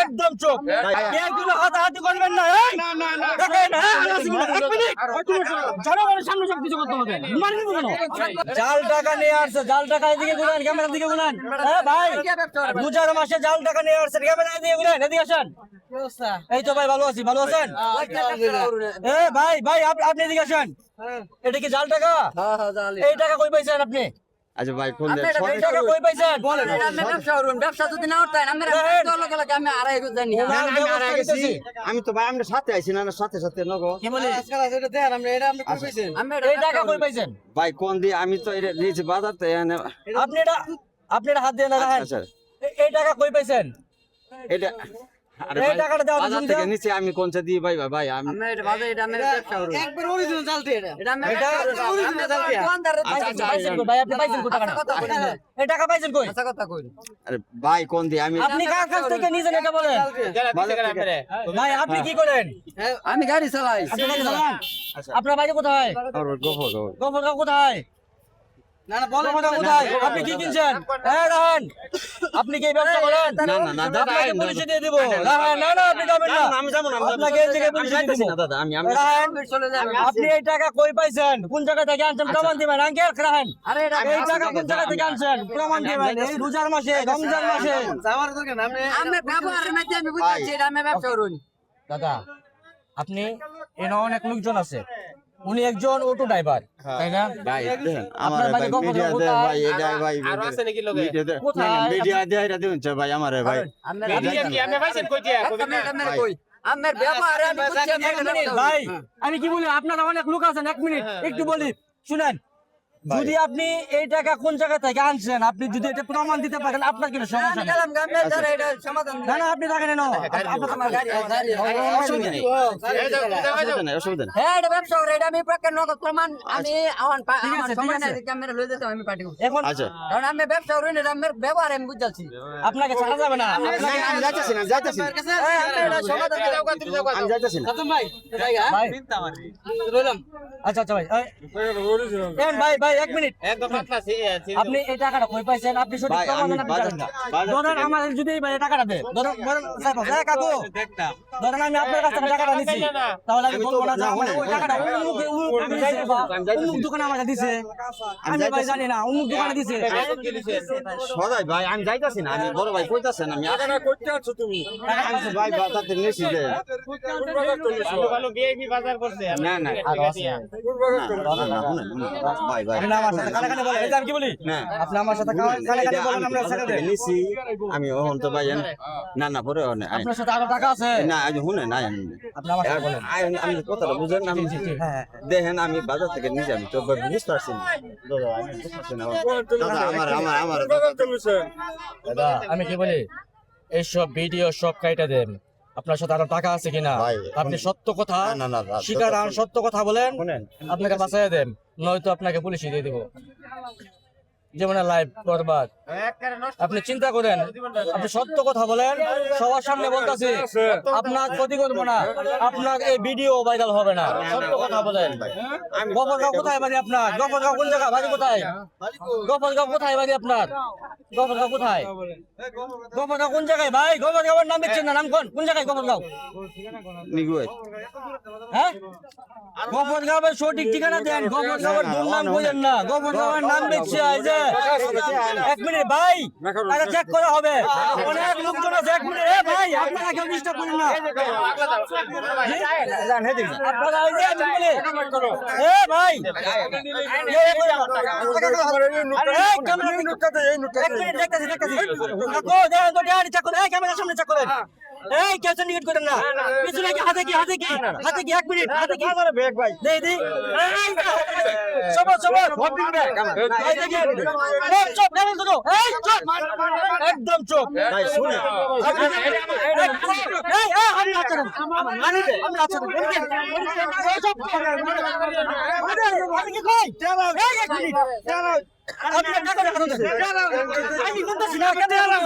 একদম কোনো হাতাহাতি করবেন না হ্যাঁ জনগণের সামনে সব কিছু করতে হবে। জাল টাকা নিয়ে আসছে জাল টাকা এদিকে গুলান ক্যামেরার দিকে গুলান হ্যাঁ ভাই রোজার মাসে জাল টাকা নিয়ে আসছে ক্যামেরা এদিকে গুলান এদিকে আসেন। এই তো ভাই ভালো আছি ভালো আছেন? এ ভাই ভাই আপ- আপনি এদিকে আসেন। এটা কি জাল টাকা? এই টাকা কই পাইছেন আপনি? আচ্ছা ভাই কোন এই টাকা কই পাইছেন? বলেন। ব্যবসা যদি না হতো আমরা দেখেন। লগে লগে আমি তো ভাই আমরা সাথে আইছি না না সাথে সাথে নগো। পাইছেন? ভাই কোন দিয়ে? আমি তো এটা নিয়েছি বাজার তো আপনি এটা আপনি হাত দিয়ে না রাখেন। আচ্ছা। এ- এই টাকা কই পাইছেন? এটা আমি কোনটা দিয়ে ভাই ভাই ভাই আমি একবার অরিজিনাল জালটি এটা। এটা আমি এটা দোকানদার আচ্ছা, আচ্ছা, কই? ভাই আপনি পাইছেন। এই টাকা পাইছেন কই? আচ্ছা কথা কই আরে ভাই কোন দিয়ে? আমি আপনি কার কাছ থেকে নিয়েছেন এটা বলেন? ভাই আপনি কি করেন? আমি গাড়ি চালাই। আপনি গাড়ি চালান? আপনার বাড়ি কোথায়? কোথায়? না না বলে কোথায়? আপনি কি কিনছেন? হ্যাঁ রাহান আপনি কি এই ব্যবসা করেন? না না না দাদা আপনাকে পুলিশে দিয়ে দিব। রাহান না না আপনি যাবেন না। আমি যাব না আপনাকে এই জায়গায় পুলিশে দিয়ে দিব। না দাদা আমি আমি রাহান আপনি এই টাকা কই পাইছেন? কোন জায়গা থেকে আনছেন? প্রমাণ দিবেন। আঙ্কেল রাহান আরে এই টাকা কোন জায়গা থেকে আনছেন? প্রমাণ দিবেন। এই রোজার মাসে রমজান মাসে। যাওয়ার দরকার না আপনি আমি ব্যবহারের মধ্যে আমি বুঝাচ্ছি এটা আমি ব্যবসা করুন। দাদা আপনি এখানে অনেক লোকজন আছে। উনি একজন অটো ড্রাইভার তাই না? ভাই দেখেন আমার ভাই মিডিয়া দে? ভাই এটা ভাই আর আছে নাকি লগে? মিডিয়া দে কোথায়? মিডিয়া দে এটা দিন ভাই আমারে ভাই। আমি মিডিয়া কি ভাই সেন কই দিয়া? কই না কই? আমার ব্যাপার আমি বুঝছি আমি ভাই আমি কি বলি আপনারা অনেক লোক আছেন এক মিনিট একটু বলি শুনেন। যদি আপনি এই টাকা কোন জায়গা থেকে আনছেন আপনি যদি এটা প্রমাণ দিতে পারেন আপনার কোনো সমস্যা সমাধান না না আপনি টাকা নেন আমার গাড়ি গাড়ি অসুবিধা নেই। অসুবিধা নেই অসুবিধা নেই। হ্যাঁ আমি পার্টি এখন আচ্ছা। ব্যবসা করি এটা আমার আমি বুঝাচ্ছি। আপনাকে ছাড়া যাবে না। না, আমি যাইতেছি না যাইতেছি না। হ্যাঁ, আমি এটা সমাধান করে- আমি যাইতেছি না। খতম ভাই জায়গা? ভাই। রইলাম। আচ্ছা আচ্ছা ভাই ভাই এক মিনিট আপনি এই টাকাটা কই পাইছেন আপনি সঠিক প্রমাণ দেন, ধরেন আমার যদি এই টাকাটা দেয় ধরেন ধরেন কাকু ধরেন আমি আপনার কাছ থেকে টাকাটা নিছি তাহলে আমি বলব না যে আমার ওই টাকাটা অমুক অমুক দোকানে আমাকে দিছে আমি ভাই জানি না অমুক দোকানে দিছে সদাই ভাই আমি যাইতেছি না আমি বড় ভাই কইতাছেন আমি করতে আছো তুমি ভাই বাতাতে নিছি দে ভালো ভিআইপি বাজার করছে না না আরও আছে। ভাই ভাই আপনি আমার সাথে কানে কানে বলেন। এই আমি কি বলি? আপনি আমার সাথে কানে কানে বলেন আমরা ছেড়ে দেন। নিছি আমি ওহন তো ভাই এন- না না পরে অনে আপনার সাথে আরও টাকা আছে। না আজ না আইন। আপনি আমার সাথে বলেন। আমি কথাটা বুঝেন আমি হ্যাঁ দেখেন আমি বাজার থেকে নিছি আমি তো বুঝতে পারছি না। দাদা আমি বুঝতে পারছি না। আমার আমার আমার দাদা। আমি কি বলি? এইসব ভিডিও সব কাইটা দেন। আপনার সাথে আরও টাকা আছে কিনা? আপনি সত্য কথা স্বীকার আর সত্য কথা বলেন আপনাকে বাঁচাই দেন নয়তো আপনাকে পুলিশে দিয়ে দিব। যেমন লাইভ বরবাদ আপনি চিন্তা করেন আপনি সত্য কথা বলেন সবার সামনে বলতেছি আপনার ক্ষতি করব না আপনার এই ভিডিও ভাইরাল হবে না। সত্য কথা বলেন। গফরগাঁও কোথায় বাড়ি আপনার? গফরগাঁও কোন জায়গা বাড়ি কোথায়? গফরগাঁও কোথায় বাড়ি আপনার? গফরগাঁও কোথায়? গফরগাঁও কোন জায়গায়? ভাই গফরগাঁওয়ের নাম দিচ্ছেন না নাম কোন? কোন জায়গায় গফরগাঁও? হ্যাঁ? গফরগাঁওয়ের সঠিক ঠিকানা দেন গফরগাঁওয়ের দুর্নাম করেন না গফরগাঁওয়ের নাম দিচ্ছে এই যে। এক মিনিট, ভাই। আরে চেক করা হবে। অনেক লোকজন আছে, এক মিনিট। এ, ভাই, আপনারা কেউ ডিস্টার্ব করেন না। এই যে বলি, এ, ভাই। ক্যামেরা দেখতেছি দেখতেছি। ক্যামেরার সামনে check করেন। এই, কেউ syndicate করেন না। পিছনে কি, হাতে কি, হাতে কি? হাতে কি, এক মিনিট, হাতে কি? দেই, দেই। এই, সবর, সবর। এই, দেখেন। এই, চুপ, দেখেন তো, এই, চুপ। একদম চুপ ভাই শুনে এই, এই, আছেন। আপনি আছেন। এই, চুপ। আপনি কি কই? এই, এক মিনিট। আপনি টাকা রাখুন। আমি বলতেছি না, ক্যামেরা রাখুন না।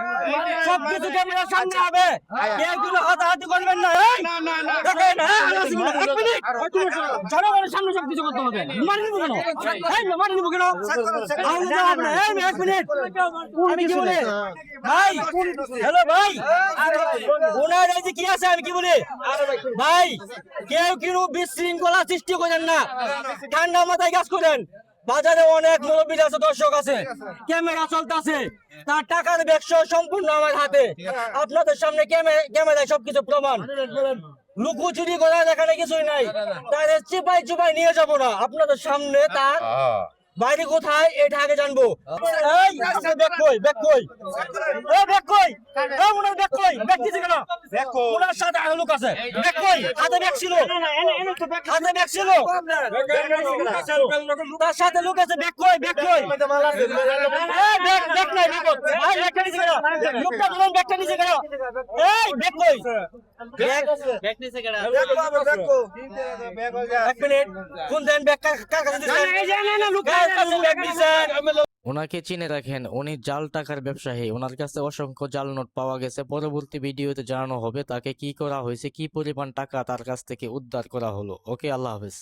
সবকিছু ক্যামেরার সামনে হবে কেউ কোনো হাতাহাতি করবেন না দেখেন জনগণের সামনে সব কিছু করতে হবে। নিবো কেন? এই, মারি নিবো কেন? আউলে যাও আপনি। এই, এক মিনিট। আমি কি বলি? ভাই হ্যালো ভাই। ওনার এই যে কি আছে আমি কি বলি? ভাই কেউ কিন্তু বিশৃঙ্খলা সৃষ্টি করেন না। ঠান্ডা মাথায় কাজ করেন। বাজারে অনেক মুরব্বী আছে দর্শক আছে। ক্যামেরা চলতেছে। তার টাকার ব্যবসা সম্পূর্ণ আমার হাতে। আপনাদের সামনে ক্যামেরায় সবকিছু প্রমাণ। লুকোচুরি করার এখানে কিছুই নাই। তাদের চিপাই চিপাই নিয়ে যাব না। আপনাদের সামনে তার বাড়ি কোথায় এটা আগে জানব। এই ব্যাগ কই ব্যাগ কই? এই ব্যাগ কই? এই ওনার ব্যাগ কই? ব্যাগ ওনার সাথে আরও লোক আছে? ব্যাগ কই হাতে ব্যাগ ছিল। হাতে ব্যাগ ছিল। তার সাথে লোক আছে ব্যাগ কই? ব্যাগ কই ব্যাগ ব্যাগ নাই। বিপদ ব্যাগটা কেন লোকটা ধরুন ব্যাগটা নিছে কেন এই ব্যাগ কই? ব্যাগ ব্যাগ নিচে কেডা এক মিনিট। কোন দেন ব্যাগ। কার কার কাছে দিছেন কার কাছে ব্যাগ দিছেন ওনাকে চিনে রাখেন, উনি জাল টাকার ব্যবসায়ী। ওনার কাছে অসংখ্য জাল নোট পাওয়া গেছে। পরবর্তী ভিডিওতে জানানো হবে তাকে কি করা হয়েছে, কি পরিমাণ টাকা তার কাছ থেকে উদ্ধার করা হলো। ওকে, আল্লাহ হাফেজ।